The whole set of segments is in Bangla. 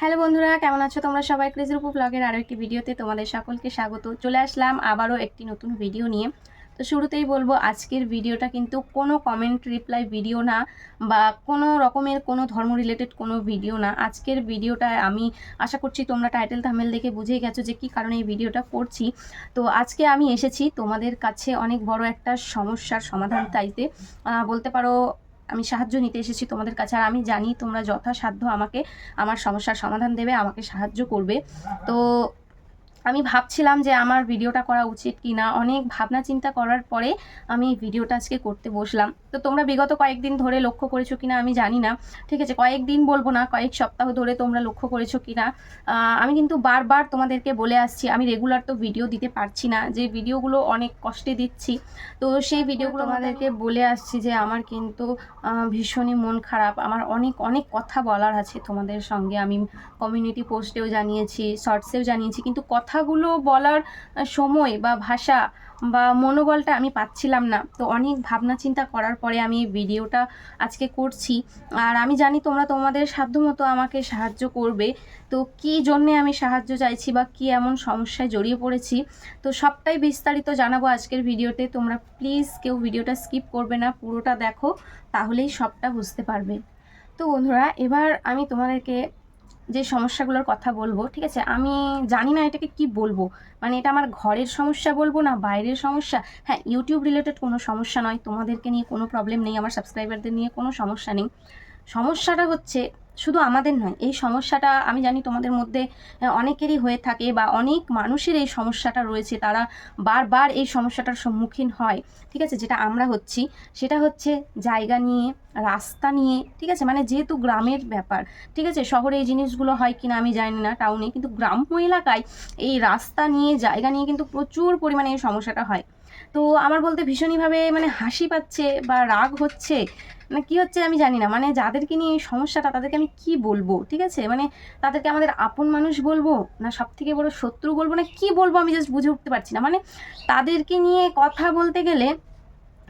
হ্যালো বন্ধুরা, কেমন আছো তোমরা সবাই? ক্রেজিরূপ ব্লগের আরও একটি ভিডিওতে তোমাদের সকলকে স্বাগত। চলে আসলাম আবারও একটি নতুন ভিডিও নিয়ে। তো শুরুতেই বলব, আজকের ভিডিওটা কিন্তু কোনো কমেন্ট রিপ্লাই ভিডিও না বা কোনো রকমের কোনো ধর্ম রিলেটেড কোনো ভিডিও না। আজকের ভিডিওটা আমি আশা করছি তোমরা টাইটেল থামেল দেখে বুঝেই গেছো যে কী কারণে এই ভিডিওটা করছি। তো আজকে আমি এসেছি তোমাদের কাছে অনেক বড় একটা সমস্যার সমাধান চাইতে। বলতে পারো আমি সাহায্য নিতে এসেছি তোমাদের কাছে। আর আমি জানি তোমরা যথাসাধ্য আমাকে, আমার সমস্যার সমাধান দেবে, আমাকে সাহায্য করবে। তো আমি ভাবছিলাম যে আমার ভিডিওটা করা উচিত কি না অনেক ভাবনা চিন্তা করার পরে আমি ভিডিওটা আজকে করতে বসলাম। তো তোমরা বিগত কয়েকদিন ধরে লক্ষ্য করেছ কিনা আমি জানি না। ঠিক আছে কয়েকদিন বলব না কয়েক সপ্তাহ ধরে তোমরা লক্ষ্য করেছ কিনা। আমি কিন্তু বারবার তোমাদেরকে বলে আসছি আমি রেগুলার তো ভিডিও দিতে পারছি না যে ভিডিওগুলো অনেক কষ্টে দিচ্ছি। তো সেই ভিডিওগুলো আমাদেরকে বলে আসছি যে আমার কিন্তু ভীষণই মন খারাপ। আমার অনেক অনেক কথা বলার আছে তোমাদের সঙ্গে। আমি কমিউনিটি পোস্টেও জানিয়েছি শর্টসেও জানিয়েছি কিন্তু কথাগুলো বলার সময় বা ভাষা বা মনোবলটা আমি পাচ্ছিলাম না। তো অনেক ভাবনা চিন্তা করার পরে আমি এই ভিডিওটা আজকে করছি। আর আমি জানি তোমরা তোমাদের সাধ্যমতো আমাকে সাহায্য করবে। তো কী জন্যে আমি সাহায্য চাইছি বা কী এমন সমস্যায় জড়িয়ে পড়েছি, তো সবটাই বিস্তারিত জানাব আজকের ভিডিওতে। তোমরা প্লিজ কেউ ভিডিওটা স্কিপ করবে না, পুরোটা দেখো, তাহলেই সবটা বুঝতে পারবে। তো বন্ধুরা, এবার আমি তোমাদেরকে যে সমস্যাগুলোর কথা বলব, ঠিক আছে? আমি জানি না এটাকে কি বলব। মানে এটা আমার ঘরের সমস্যা বলব না বাইরের সমস্যা? হ্যাঁ ইউটিউব রিলেটেড কোনো সমস্যা নয়। তোমাদেরকে নিয়ে কোনো প্রবলেম নেই, আমার সাবস্ক্রাইবারদের নিয়ে কোনো সমস্যা নেই। সমস্যাটা হচ্ছে শুধু আমাদের নয়, এই সমস্যাটা আমি জানি তোমাদের মধ্যে অনেকেরই হয়ে থাকে বা অনেক মানুষের এই সমস্যাটা রয়েছে, তারা বারবার এই সমস্যাটার সম্মুখীন হয়, ঠিক আছে? যেটা আমরা হচ্ছি, সেটা হচ্ছে জায়গা নিয়ে, রাস্তা নিয়ে, ঠিক আছে? মানে যেহেতু গ্রামের ব্যাপার, ঠিক আছে? শহরে এই জিনিসগুলো হয় কিনা আমি জানি না, টাউনে, কিন্তু গ্রাম্য এলাকায় এই রাস্তা নিয়ে, জায়গা নিয়ে কিন্তু প্রচুর পরিমাণে এই সমস্যাটা হয়। তো আমার বলতে ভীষণইভাবে মানে হাসি পাচ্ছে বা রাগ হচ্ছে। মানে কী হচ্ছে আমি জানি না। মানে যাদেরকে নিয়ে এই সমস্যাটা, তাদেরকে আমি কি বলব? ঠিক আছে? মানে তাদেরকে আমাদের আপন মানুষ বলব? না সব থেকে বড় শত্রু বলব? না কি বলব আমি জাস্ট বুঝে উঠতে পারছি না। মানে তাদেরকে নিয়ে কথা বলতে গেলে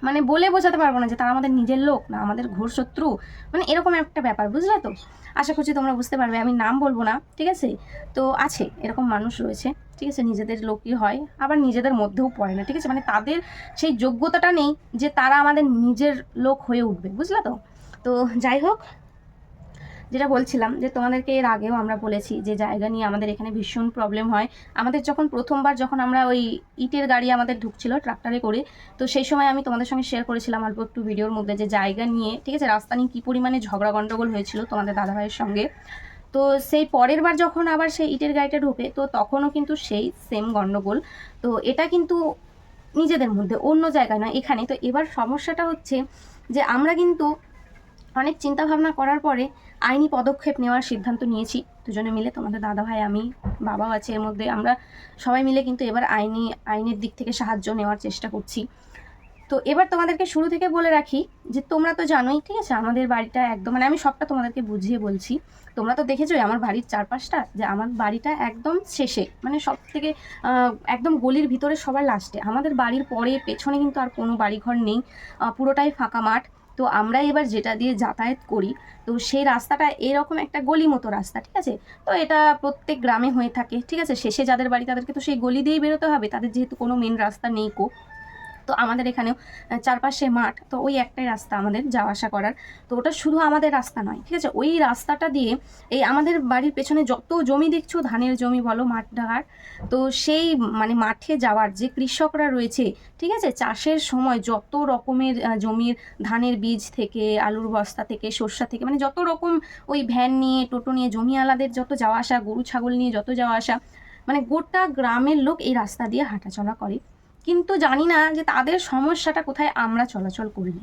মানে বলে বোঝাতে পারব না যে তারা আমাদের নিজের লোক না আমাদের ঘোর শত্রু। মানে এরকম একটা ব্যাপার, বুঝলে তো? আশা করছি তোমরা বুঝতে পারবে, আমি নাম বলব না, ঠিক আছে? তো আছে, এরকম মানুষ রয়েছে, ঠিক আছে? নিজেদের লোকই হয়, আবার নিজেদের মধ্যেও পড়ে না, ঠিক আছে? মানে তাদের সেই যোগ্যতাটা নেই যে তারা আমাদের নিজের লোক হয়ে উঠবে, বুঝলে তো? তো যাই হোক যেটা বলছিলাম যে তোমাদেরকে এর আগেও আমরা বলেছি যে জায়গা নিয়ে আমাদের এখানে ভীষণ প্রবলেম হয়। আমাদের যখন প্রথমবার যখন আমরা ওই ইটের গাড়ি আমাদের ঢুকছিল ট্রাক্টরে করে, তো সেই সময় আমি তোমাদের সঙ্গে শেয়ার করেছিলাম অল্প একটু ভিডিওর মধ্যে যে জায়গা নিয়ে, ঠিক আছে, রাস্তা নিয়ে কী পরিমাণে ঝগড়া গণ্ডগোল হয়েছিল তোমাদের দাদাভাইয়ের সঙ্গে। তো সেই পরের বার যখন আবার সেই ইটের গাড়িটা ঢোকে, তো তখনও কিন্তু সেই সেম গণ্ডগোল তো এটা কিন্তু নিজেদের মধ্যে, অন্য জায়গায় না, এখানে। তো এবার সমস্যাটা হচ্ছে যে আমরা কিন্তু অনেক চিন্তা ভাবনা করার পরে আইনি পদক্ষেপ নেওয়ার সিদ্ধান্ত নিয়েছি। দুজনে মিলে, তোমাদের দাদা ভাই, আমি, বাবাও আছে এর মধ্যে, আমরা সবাই মিলে কিন্তু এবার আইনি, আইনের দিক থেকে সাহায্য নেওয়ার চেষ্টা করছি। তো এবার তোমাদেরকে শুরু থেকে বলে রাখি যে, তোমরা তো জানোই, ঠিক আছে? আমাদের বাড়িটা একদম মানে আমি সবটা তোমাদেরকে বুঝিয়ে বলছি। তোমরা তো দেখেছোই আমার বাড়ির চারপাশটা, যে আমার বাড়িটা একদম শেষে মানে সব থেকে একদম গলির ভিতরে সবার লাস্টে। আমাদের বাড়ির পরে, পেছনে কিন্তু আর কোনো বাড়িঘর নেই পুরোটাই ফাঁকা মাঠ। তো আমরা এবার যেটা দিয়ে যাতায়াত করি, তো সেই রাস্তাটা এরকম একটা গলি মতো রাস্তা, ঠিক আছে? তো এটা প্রত্যেক গ্রামে হয়ে থাকে, ঠিক আছে? শেষে যাদের বাড়ি তাদেরকে তো সেই গলি দিয়েই বেরোতে হবে, তাদের যেহেতু কোনো মেন রাস্তা নেই কো তো আমাদের এখানেও চারপাশে মাঠ, তো ওই একটাই রাস্তা আমাদের যাওয়া আসা করার। তো ওটা শুধু আমাদের রাস্তা নয়, ঠিক আছে? ওই রাস্তাটা দিয়ে এই আমাদের বাড়ির পেছনে যত জমি দেখছ, ধানের জমি বলো, মাঠ ঢাকার তো সেই মানে মাঠে যাওয়ার যে কৃষকরা রয়েছে, ঠিক আছে? চাষের সময় যত রকমের জমির ধানের বীজ থেকে, আলুর বস্তা থেকে, সর্ষা থেকে মানে যত রকম ওই ভ্যান নিয়ে, টোটো নিয়ে জমি আলাদের যত যাওয়া আসা, গরু, ছাগল নিয়ে যত যাওয়া আসা মানে গোটা গ্রামের লোক এই রাস্তা দিয়ে হাঁটাচলা করে। কিন্তু জানি না যে তাদের সমস্যাটা কোথায় আমরা চলাচল করি।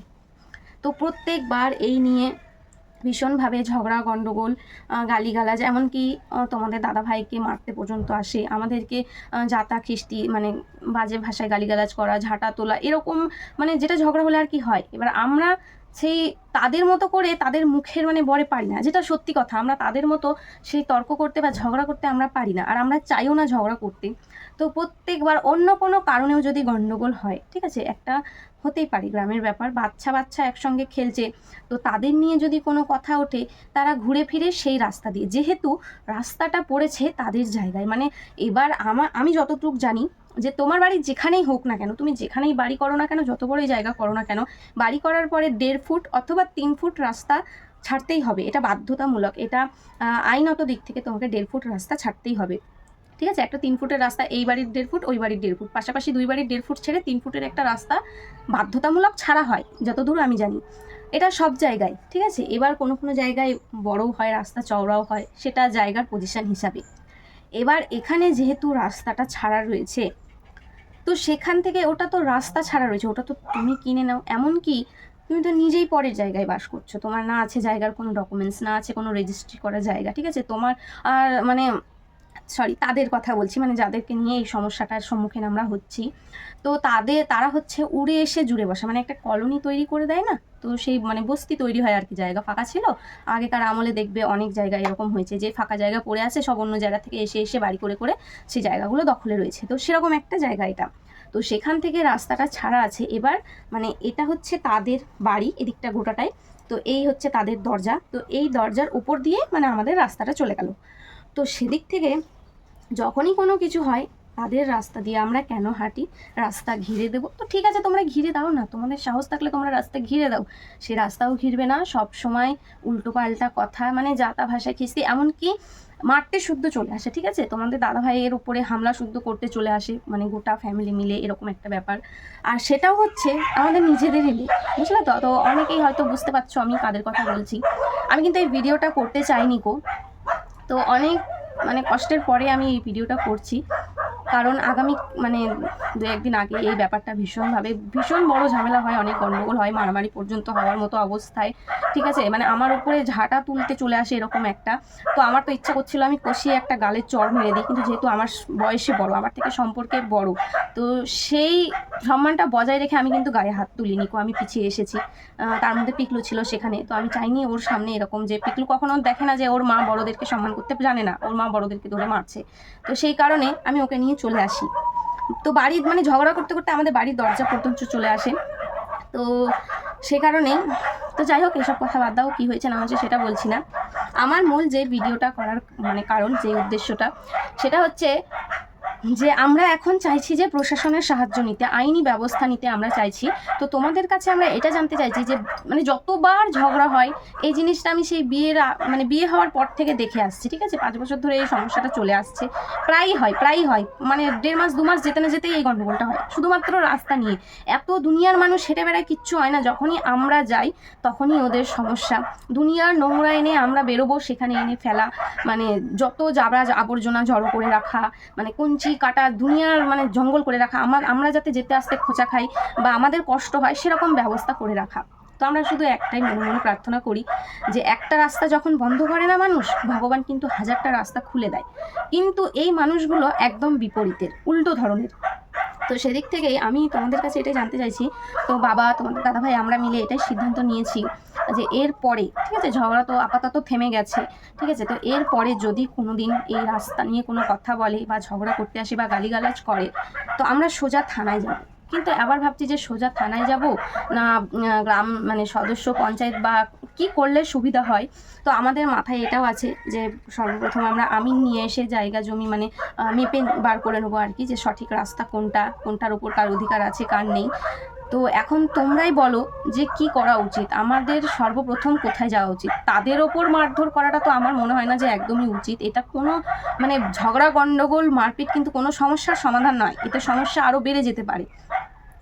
তো প্রত্যেকবার এই নিয়ে ভীষণভাবে ঝগড়া গণ্ডগোল গালিগালাজ, এমনকি তোমাদের দাদা ভাইকে মারতে পর্যন্ত আসে। আমাদেরকে যাতা, খিস্তি মানে বাজে ভাষায় গালিগালাজ করা, ঝাঁটা তোলা, এরকম মানে যেটা ঝগড়া হলে আর কি হয়? এবার আমরা সেই তাদের মতো করে তাদের মুখের মানে বরে পারি না। যেটা সত্যি কথা, আমরা তাদের মতো সেই তর্ক করতে বা ঝগড়া করতে আমরা পারি না, আর আমরা চাইও না ঝগড়া করতে। তো প্রত্যেকবার অন্য কোনো কারণেও যদি গণ্ডগোল হয়, ঠিক আছে, একটা হতেই পারে গ্রামের ব্যাপার বাচ্চা বাচ্চা একসঙ্গে খেলছে, তো তাদের নিয়ে যদি কোনো কথা ওঠে, তারা ঘুরে ফিরে সেই রাস্তা দিয়ে। যেহেতু রাস্তাটা পড়েছে তাদের জায়গায় মানে এবার আমার আমি যতটুকু জানি যে তোমার বাড়ি যেখানেই হোক না কেন, তুমি যেখানেই বাড়ি করো না কেন, যত বড়ই জায়গা করো না কেন, বাড়ি করার পরে দেড় ফুট অথবা তিন ফুট রাস্তা ছাড়তেই হবে। এটা বাধ্যতামূলক, এটা আইনত দিক থেকে তোমাকে দেড় ফুট রাস্তা ছাড়তেই হবে। ঠিক আছে? একটা তিন ফুটের রাস্তা, এই বাড়ির দেড় ফুট, ওই বাড়ির দেড় ফুট। পাশাপাশি দুই বাড়ির দেড় ফুট ছেড়ে তিন ফুটের একটা রাস্তা বাধ্যতামূলক ছাড়া হয়, যতদূর আমি জানি। এটা সব জায়গায়, ঠিক আছে? এবার কোনো কোনো জায়গায় বড়ও হয়, রাস্তা চওড়াও হয়, সেটা জায়গার পজিশন হিসাবে। এবার এখানে যেহেতু রাস্তাটা ছাড়া রয়েছে তো সেখান থেকে ওটা তো রাস্তা ছাড়া রয়েছে, ওটা তো তুমি কিনে নাও। এমনকি তুমি তো নিজেই পরের জায়গায় বাস করছ, তোমার না আছে জায়গার কোনো ডকুমেন্টস না আছে কোনো রেজিস্ট্রি করা জায়গা, ঠিক আছে? তোমার আর মানে সরি তাদের কথা বলছি মানে যাদেরকে নিয়ে এই সমস্যাটার সম্মুখীন আমরা হচ্ছি। তো তাদের, তারা হচ্ছে উড়ে এসে জুড়ে বসে মানে একটা কলোনি তৈরি করে দেয় না? তো সেই মানে বস্তি তৈরি হয় আর কি, জায়গা ফাঁকা ছিল। আগেকার আমলে দেখবে অনেক জায়গায় এরকম হয়েছে যে ফাঁকা জায়গা পড়ে আছে, সব অন্য জায়গা থেকে এসে এসে বাড়ি করে করে সেই জায়গাগুলো দখলে রয়েছে। তো সেরকম একটা জায়গা এটা। তো সেখান থেকে রাস্তাটা ছাড়া আছে। এবার মানে এটা হচ্ছে তাদের বাড়ি, এদিকটা গোটাটাই। তো এই হচ্ছে তাদের দরজা। তো এই দরজার উপর দিয়ে মানে আমাদের রাস্তাটা চলে গেল। তো সেদিক থেকে যখনই কোনো কিছু হয়, তাদের রাস্তা দিয়ে আমরা কেন হাঁটি, রাস্তা ঘিরে দেবো? তো ঠিক আছে, তোমরা ঘিরে দাও না। তোমাদের সাহস থাকলে তোমরা রাস্তা ঘিরে দাও। সে রাস্তাও ঘিরবে না। সব সময় উল্টো পাল্টা কথা মানে যাতা ভাষায় খিস্তি, এমনকি মারতে শুদ্ধ চলে আসে, ঠিক আছে? তোমাদের দাদা ভাইয়ের উপরে হামলা শুদ্ধ করতে চলে আসে মানে গোটা ফ্যামিলি মিলে এরকম একটা ব্যাপার। আর সেটাও হচ্ছে আমাদের নিজেদেরই বুঝলে তো? তো অনেকেই হয়তো বুঝতে পারছ আমি কাদের কথা বলছি। আমি কিন্তু এই ভিডিওটা করতে চাইনি কো তো অনেক মানে কষ্টের পরে আমি এই ভিডিওটা করছি। কারণ আগামী মানে দু একদিন আগে এই ব্যাপারটা ভীষণভাবে, ভীষণ বড় ঝামেলা হয়, অনেক গণ্ডগোল হয়, মারামারি পর্যন্ত হওয়ার মতো অবস্থায়। ঠিক আছে? মানে আমার উপরে ঝাঁটা তুলতে চলে আসে এরকম একটা। তো আমার তো ইচ্ছা করছিল আমি কষিয়ে একটা গালের চর মেরে দিই, কিন্তু যেহেতু আমার বয়সে বড়, আমার থেকে সম্পর্কে বড়, তো সেই সম্মানটা বজায় রেখে আমি কিন্তু গায়ে হাত তুলিনি কো আমি পিছিয়ে এসেছি। তার মধ্যে পিকলু ছিল সেখানে, তো আমি চাইনি ওর সামনে এরকম যে, পিকলু কখনো দেখে না যে ওর মা বড়দেরকে সম্মান করতে জানে না, ওর মা বড়দেরকে ধরে মারছে। তো সেই কারণে আমি ওকে নিয়ে চলে আসি। তো বাড়ির মানে ঝগড়া করতে করতে আমাদের বাড়ির দরজা পর্যন্ত চলে আসে। তো সে কারণেই, তো যাই হোক, এসব কথা বাদ দাও, কী হয়েছে না হয়েছে সেটা বলছি না। আমার মূল যে ভিডিওটা করার মানে কারণ, যে উদ্দেশ্যটা, সেটা হচ্ছে যে আমরা এখন চাইছি যে প্রশাসনের সাহায্য নিতে, আইনি ব্যবস্থা নিতে আমরা চাইছি। তো তোমাদের কাছে আমরা এটা জানতে চাইছি যে মানে যতবার ঝগড়া হয়, এই জিনিসটা আমি সেই বিয়ের মানে বিয়ে হওয়ার পর থেকে দেখে আসছি, ঠিক আছে? পাঁচ বছর ধরে এই সমস্যাটা চলে আসছে। প্রায়ই হয় প্রায়ই হয়। মানে দেড় মাস, দু মাস যেতে না যেতেই এই গণ্ডগোলটা হয়। শুধুমাত্র রাস্তা নিয়ে। এত দুনিয়ার মানুষ হেঁটে বেড়ায় কিচ্ছু হয় না। যখনই আমরা যাই, তখনই ওদের সমস্যা। দুনিয়ার নোংরা এনে আমরা বেরোবো, সেখানে এনে ফেলা। মানে যত জাবরা আবর্জনা জড়ো করে রাখা মানে কঞ্চি কাটা, দুনিয়ার মানে জঙ্গল করে রাখা, আমার, আমরা যাতে যেতে আসতে খোঁচা খাই বা আমাদের কষ্ট হয় সেরকম ব্যবস্থা করে রাখা। তো আমরা শুধু একটাই মনে মনে প্রার্থনা করি যে একটা রাস্তা যখন বন্ধ করে না মানুষ, ভগবান কিন্তু হাজারটা রাস্তা খুলে দেয়। কিন্তু এই মানুষগুলো একদম বিপরীতের, উল্টো ধরনের। তো সেদিক থেকেই আমি তোমাদের কাছে এটাই জানতে চাইছি। তো বাবা, তোমাদের দাদা ভাই আমরা মিলে এটাই সিদ্ধান্ত নিয়েছি যে এর পরে, ঠিক আছে, ঝগড়া তো আপাতত থেমে গেছে, ঠিক আছে, তো এর পরে যদি কোনো দিন এই রাস্তা নিয়ে কোনো কথা বলে বা ঝগড়া করতে আসে বা গালিগালাজ করে, তো আমরা সোজা থানায় যাব। কিন্তু আবার ভাবছি যে সোজা থানায় যাব না গ্রাম মানে সদস্য, পঞ্চায়েত বা কি করলে সুবিধা হয়? তো আমাদের মাথায় এটাও আছে যে সর্বপ্রথম আমরা আমিন নিয়ে এসে জায়গা, জমি মানে মেপে বার করে নেব আর কি, যে সঠিক রাস্তা কোনটা, কোনটার উপর কার অধিকার আছে, কার নেই। তো এখন তোমরাই বলো যে কি করা উচিত? আমাদের সর্বপ্রথম কোথায় যাওয়া উচিত? তাদের ওপর মারধর করাটা তো আমার মনে হয় না যে একদমই উচিত। এটা কোনো মানে ঝগড়া গণ্ডগোল মারপিট কিন্তু কোনো সমস্যার সমাধান নয়। এতে সমস্যা আরও বেড়ে যেতে পারে।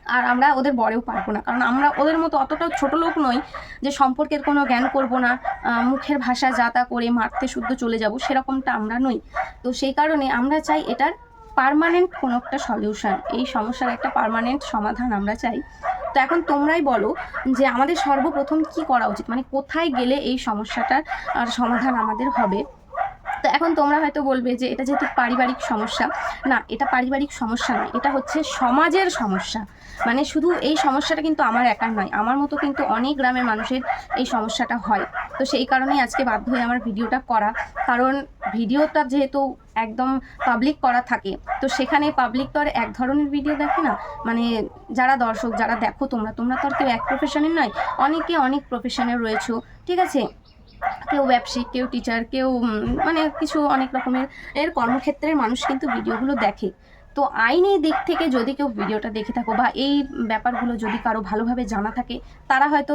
আর আমরা ওদের বরেও পারব না। কারণ আমরা ওদের মতো অতটাও ছোট লোক নই যে সম্পর্কের কোনো জ্ঞান করব না মুখের ভাষা যাতা করে মারতে শুদ্ধ চলে যাব, সেরকমটা আমরা নই। তো সেই কারণে আমরা চাই এটার পার্মানেন্ট কোনো একটা সলিউশন এই সমস্যার একটা পারমানেন্ট সমাধান আমরা চাই। তো এখন তোমরাই বলো যে আমাদের সর্বপ্রথম কি করা উচিত? মানে কোথায় গেলে এই সমস্যাটার সমাধান আমাদের হবে? তো এখন তোমরা হয়তো বলবে যে এটা যেহেতু পারিবারিক সমস্যা। না, এটা পারিবারিক সমস্যা নয়, এটা হচ্ছে সমাজের সমস্যা। মানে শুধু এই সমস্যাটা কিন্তু আমার একার নয়, আমার মতো কিন্তু অনেক গ্রামের মানুষের এই সমস্যাটা হয়। তো সেই কারণেই আজকে বাধ্য হয়ে আমার ভিডিওটা করা। কারণ ভিডিওটা যেহেতু একদম পাবলিক করা থাকে, তো সেখানে পাবলিক তো আর এক ধরনের ভিডিও দেখে না। মানে যারা দর্শক, যারা দেখো তোমরা তোমরা তো আর কেউ এক প্রফেশনের নয়, অনেকে অনেক প্রফেশনের রয়েছো, ঠিক আছে? কেউ ব্যবসায়িক, কেউ টিচার কেউ মানে কিছু অনেক রকমের, এর কর্মক্ষেত্রের মানুষ কিন্তু ভিডিওগুলো দেখে। তো আইনি দিক থেকে যদি কেউ ভিডিওটা দেখে থাকো বা এই ব্যাপারগুলো যদি কারও ভালোভাবে জানা থাকে, তারা হয়তো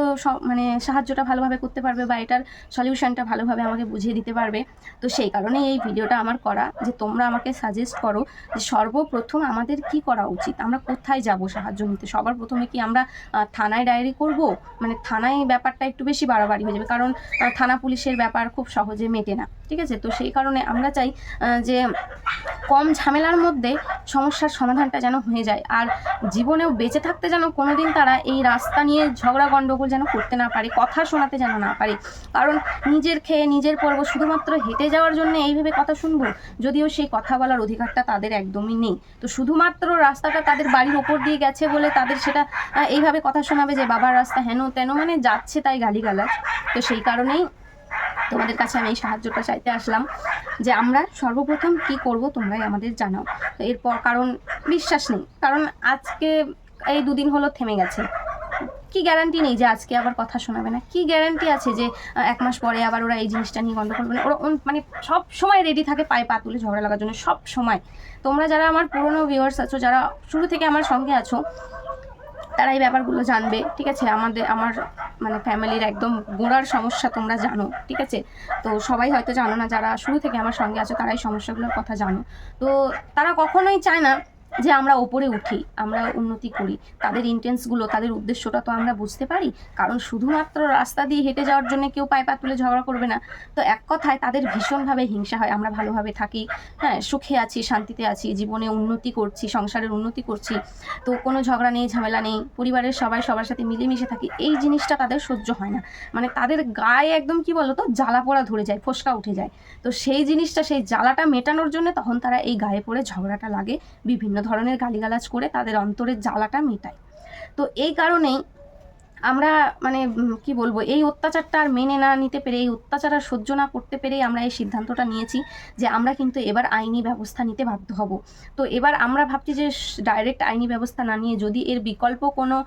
মানে সাহায্যটা ভালোভাবে করতে পারবে বা এটার সলিউশনটা ভালোভাবে আমাকে বুঝিয়ে দিতে পারবে। তো সেই কারণেই এই ভিডিওটা আমার করা, যে তোমরা আমাকে সাজেস্ট করো যে সর্বপ্রথম আমাদের কি করা উচিত, আমরা কোথায় যাব সাহায্য নিতে? সবার প্রথমে কি আমরা থানায় ডায়েরি করব? মানে থানায় ব্যাপারটা একটু বেশি বাড়াবাড়ি হয়ে যাবে, কারণ থানা পুলিশের ব্যাপার খুব সহজে মেটে না। ঠিক আছে? তো সেই কারণে আমরা চাই যে কম ঝামেলার মধ্যে সমস্যার সমাধানটা যেন হয়ে যায়। আর জীবনেও বেঁচে থাকতে যেন কোনোদিন তারা এই রাস্তা নিয়ে ঝগড়া গণ্ডগোল যেন করতে না পারে, কথা শোনাতে যেন না পারে। কারণ নিজের খেয়ে নিজের পর্ব শুধুমাত্র হেঁটে যাওয়ার জন্য এইভাবে কথা শুনব, যদিও সেই কথা বলার অধিকারটা তাদের একদমই নেই। তো শুধুমাত্র রাস্তাটা তাদের বাড়ির ওপর দিয়ে গেছে বলে তাদের সেটা এইভাবে কথা শোনাবে যে বাবার রাস্তা হেন তেন মানে যাচ্ছে তাই গালিগালাজ। তো সেই কারণেই তোমাদের কাছে আমি এই সাহায্যটা চাইতে আসলাম যে আমরা সর্বপ্রথম কি করব তোমরাই আমাদের জানাও। এরপর কারণ বিশ্বাস নেই, কারণ আজকে এই দুদিন হলো থেমে গেছে। কি গ্যারান্টি নেই যে আজকে আবার কথা শোনাবে না? কি গ্যারান্টি আছে যে এক মাস পরে আবার ওরা এই জিনিসটা নিয়ে গন্ডগোল করবে না? ওরা মানে সব সময় রেডি থাকে পায়ে পা তুলে ঝগড়া লাগার জন্য, সব সময়। তোমরা যারা আমার পুরনো ভিউয়ার্স আছো, যারা শুরু থেকে আমার সঙ্গে আছো তারা এই ব্যাপারগুলো জানবে, ঠিক আছে? আমাদের, আমার মানে ফ্যামিলির একদম গোড়ার সমস্যা তোমরা জানো, ঠিক আছে? তো সবাই হয়তো জানো না, যারা শুরু থেকে আমার সঙ্গে আছো তারাই সমস্যাগুলোর কথা জানো। তো তারা কখনোই চায় না যে আমরা ওপরে উঠি, আমরা উন্নতি করি। তাদের ইন্টেন্সগুলো তাদের উদ্দেশ্যটা তো আমরা বুঝতে পারি। কারণ শুধুমাত্র রাস্তা দিয়ে হেঁটে যাওয়ার জন্য কেউ পায়ে পা তুলে ঝগড়া করবে না। তো এক কথায় তাদের ভীষণভাবে হিংসা হয়। আমরা ভালোভাবে থাকি হ্যাঁ সুখে আছি, শান্তিতে আছি, জীবনে উন্নতি করছি, সংসারের উন্নতি করছি। তো কোনো ঝগড়া নেই, ঝামেলা নেই। পরিবারের সবাই সবার সাথে মিলেমিশে থাকি। এই জিনিসটা তাদের সহ্য হয় না। মানে তাদের গায়ে একদম কি বলতো? জ্বালা পোড়া ধরে যায়, ফোসকা উঠে যায়। তো সেই জিনিসটা, সেই জ্বালাটা মেটানোর জন্য তখন তারা এই গায়ে পড়ে ঝগড়াটা লাগে বিভিন্ন ধরনের গালিগালাজ করে তাদের অন্তরের জ্বালাটা মেটায়। তো এই কারণেই আমরা মানে কি বলব, এই অত্যাচারটা আর মেনে না নিতে পেরে, এই অত্যাচার আর সহ্য না করতে পেরেই আমরা এই সিদ্ধান্তটা নিয়েছি যে আমরা কিন্তু এবার আইনি ব্যবস্থা নিতে বাধ্য হব। তো এবার আমরা ভাবছি যে ডাইরেক্ট আইনি ব্যবস্থা না নিয়ে যদি এর বিকল্প কোনো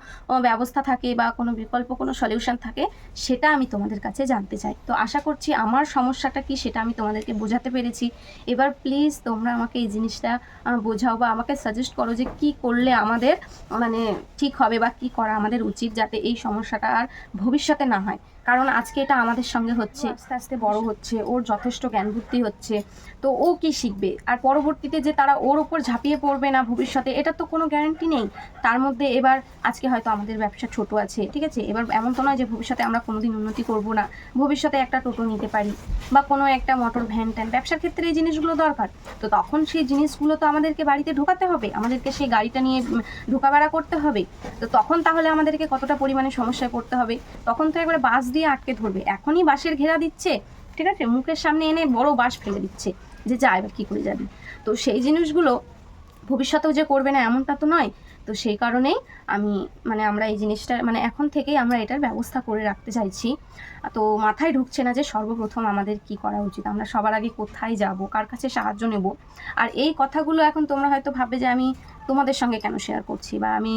ব্যবস্থা থাকে বা কোনো বিকল্প কোনো সলিউশন থাকে, সেটা আমি তোমাদের কাছে জানতে চাই। তো আশা করছি আমার সমস্যাটা কি সেটা আমি তোমাদেরকে বোঝাতে পেরেছি। এবার প্লিজ তোমরা আমাকে এই জিনিসটা বোঝাও বা আমাকে সাজেস্ট করো যে কি করলে আমাদের মানে ঠিক হবে বা কি করা আমাদের উচিত যাতে এই সমস্যাটা আর ভবিষ্যতে না হয়। কারণ আজকে এটা আমাদের সঙ্গে হচ্ছে আস্তে আস্তে বড় হচ্ছে ওর যথেষ্ট জ্ঞান বুদ্ধি হচ্ছে তো ও কি শিখবে? আর পরবর্তীতে যে তারা ওর ওপর ঝাঁপিয়ে পড়বে না ভবিষ্যতে এটা তো কোনো গ্যারান্টি নেই। তার মধ্যে এবার আজকে হয়তো আমাদের ব্যবসা ছোট আছে ঠিক আছে? এবার এমন তো নয় যে ভবিষ্যতে আমরা কোনোদিন উন্নতি করব না। ভবিষ্যতে একটা টোটো নিতে পারি বা কোনো একটা মোটর ভ্যান ট্যান ব্যবসার ক্ষেত্রে এই জিনিসগুলো দরকার। তো তখন সেই জিনিসগুলো তো আমাদেরকে বাড়িতে ঢোকাতে হবে আমাদেরকে সেই গাড়িটা নিয়ে উম, ঢোকা বেড়া করতে হবে। তো তখন তাহলে আমাদেরকে কতটা পরিমাণে সমস্যায় পড়তে হবে? তখন তো একবার বাস দিয়ে আটকে ধরবে। এখনই বাঁশের ঘেরা দিচ্ছে, ঠিক আছে? মুখের সামনে এনে বড় বাঁশ ফেলে দিচ্ছে যে, যা, এবার কী করে যাবি? তো সেই জিনিসগুলো ভবিষ্যতেও যে করবে না এমনটা তো নয়। তো সেই কারণেই আমি মানে আমরা এই জিনিসটা মানে এখন থেকেই আমরা এটার ব্যবস্থা করে রাখতে চাইছি। তো মাথায় ঢুকছে না যে, সর্বপ্রথম আমাদের কি করা উচিত? আমরা সবার আগে কোথায় যাব? কার কাছে সাহায্য নেব? আর এই কথাগুলো এখন তোমরা হয়তো ভাববে যে, আমি তোমাদের সঙ্গে কেন শেয়ার করছি? বা, আমি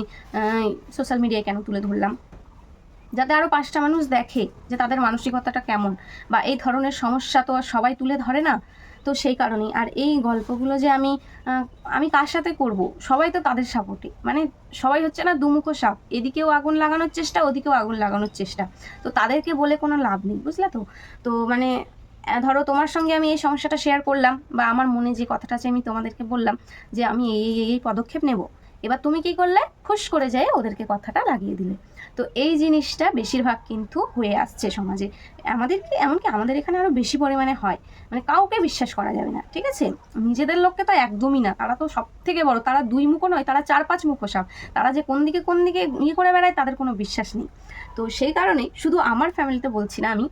সোশ্যাল মিডিয়ায় কেন তুলে ধরলাম? যাতে আরও পাঁচটা মানুষ দেখে যে তাদের মানসিকতাটা কেমন। বা এই ধরনের সমস্যা তো আর সবাই তুলে ধরে না। তো সেই কারণেই। আর এই গল্পগুলো যে আমি আমি কার সাথে করব? সবাই তো তাদের সাপোর্টে। মানে সবাই হচ্ছে না দুমুখো সাপ। এদিকেও আগুন লাগানোর চেষ্টা, ওদিকেও আগুন লাগানোর চেষ্টা। তো তাদেরকে বলে কোনো লাভ নেই, বুঝলে তো? তো মানে ধরো তোমার সঙ্গে আমি এই সমস্যাটা শেয়ার করলাম বা আমার মনে যে কথাটা আছে আমি তোমাদেরকে বললাম যে আমি এই এই পদক্ষেপ নেব। এবার তুমি কি করলে? খুশ করে যায় ওদেরকে কথাটা লাগিয়ে দিলে। তো এই জিনিসটা বেশিরভাগ কিন্তু হয়ে আসছে সমাজে। আমাদেরকে এমনকি আমাদের এখানে আরও বেশি পরিমাণে হয়। মানে কাউকে বিশ্বাস করা যাবে না, ঠিক আছে? নিজেদের লোককে তো একদমই না। তারা তো সব থেকে বড়, তারা দুই মুখো নয়, তারা চার পাঁচ মুখো সাপ তারা যে কোন দিকে কোন দিকে ইয়ে করে বেড়ায় তাদের কোনো বিশ্বাস নেই। তো সেই কারণে শুধু আমার ফ্যামিলিতে বলছি না আমি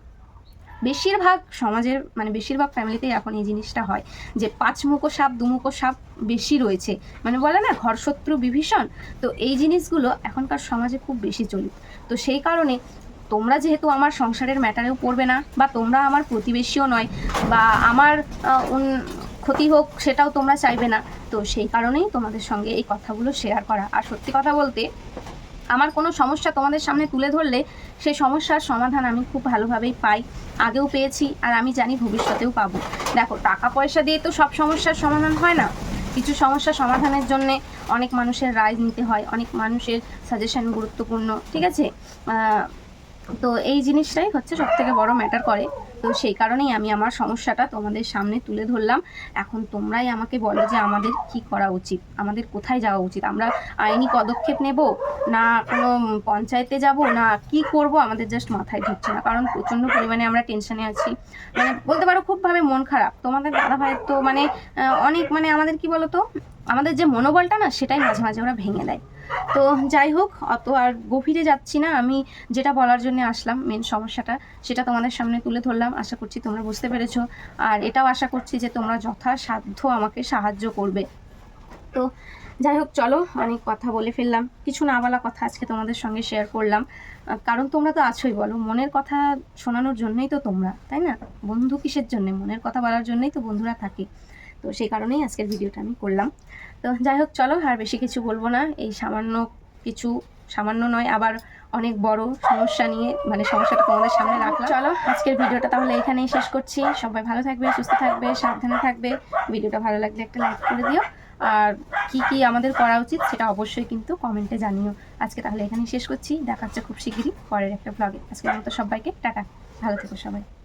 বেশিরভাগ সমাজের মানে বেশিরভাগ ফ্যামিলিতেই এখন এই জিনিসটা হয় যে পাঁচ মুখো সাপ দুমুখো সাপ বেশি রয়েছে। মানে বলে না ঘর শত্রু বিভীষণ? তো এই জিনিসগুলো এখনকার সমাজে খুব বেশি চলিত। তো সেই কারণে তোমরা যেহেতু আমার সংসারের ম্যাটারেও পড়বে না, বা তোমরা আমার প্রতিবেশীও নয়, বা আমার ক্ষতি হোক সেটাও তোমরা চাইবে না, তো সেই কারণেই তোমাদের সঙ্গে এই কথাগুলো শেয়ার করা। আর সত্যি কথা বলতে আমার কোনো সমস্যা তোমাদের সামনে তুলে ধরলে সেই সমস্যার সমাধান আমি খুব ভালোভাবেই পাই। আগেও পেয়েছি আর আমি জানি ভবিষ্যতেও পাবো। দেখো, টাকা পয়সা দিয়ে তো সব সমস্যার সমাধান হয় না। কিছু সমস্যা সমাধানের জন্য অনেক মানুষের রায় নিতে হয়, অনেক মানুষের সাজেশন গুরুত্বপূর্ণ, ঠিক আছে? তো এই জিনিসটাই হচ্ছে সব থেকে বড় ম্যাটার করে। তো সেই কারণেই আমি আমার সমস্যাটা তোমাদের সামনে তুলে ধরলাম। এখন তোমরাই আমাকে বলো যে আমাদের কি করা উচিত, আমাদের কোথায় যাওয়া উচিত? আমরা আইনি পদক্ষেপ নেব না কোনো পঞ্চায়েতে যাব, না কি করব? আমাদের জাস্ট মাথায় ঢুকছে না। কারণ প্রচণ্ড পরিমাণে আমরা টেনশনে আছি। মানে বলতে পারো খুবভাবে মন খারাপ। তোমাদের দাদা ভাইয়ের তো মানে অনেক মানে আমাদের কি বলতো? আমাদের যে মনোবলটা না, সেটাই মাঝে মাঝে ওরা ভেঙে দেয়। তো যাই হোক, অত আর গভীরে যাচ্ছি না। আমি যেটা বলার জন্য আসলাম মেন সমস্যাটা, সেটা তোমাদের সামনে তুলে ধরলাম। আশা করছি তোমরা বুঝতে পেরেছ। আর এটাও আশা করছি যে তোমরা যথাসাধ্য আমাকে সাহায্য করবে। তো যাই হোক, চলো, অনেক কথা বলে ফেললাম। কিছু না বলা কথা আজকে তোমাদের সঙ্গে শেয়ার করলাম। কারণ তোমরা তো আছোই, বলো। মনের কথা শোনানোর জন্যই তো তোমরা, তাই না? বন্ধু কিসের জন্য? মনের কথা বলার জন্যই তো বন্ধুরা থাকে। তো সেই কারণেই আজকের ভিডিওটা আমি করলাম। তো যাই হোক, চলো আর বেশি কিছু বলব না। এই সামান্য কিছু, সামান্য নয়, আবার অনেক বড় সমস্যা নিয়ে মানে সমস্যাটা তোমাদের সামনে রাখলাম। চলো আজকের ভিডিওটা তাহলে এখানেই শেষ করছি। সবাই ভালো থাকবে, সুস্থ থাকবে, সাবধানে থাকবে। ভিডিওটা ভালো লাগলে একটা লাইক করে দিও। আর কি কি আমাদের করা উচিত সেটা অবশ্যই কিন্তু কমেন্টে জানিও। আজকে তাহলে এখানেই শেষ করছি। দেখা হচ্ছে খুব শিগগিরই পরের একটা ব্লগে আজকের মতো সবাইকে টাটা। ভালো থেকো সবাই।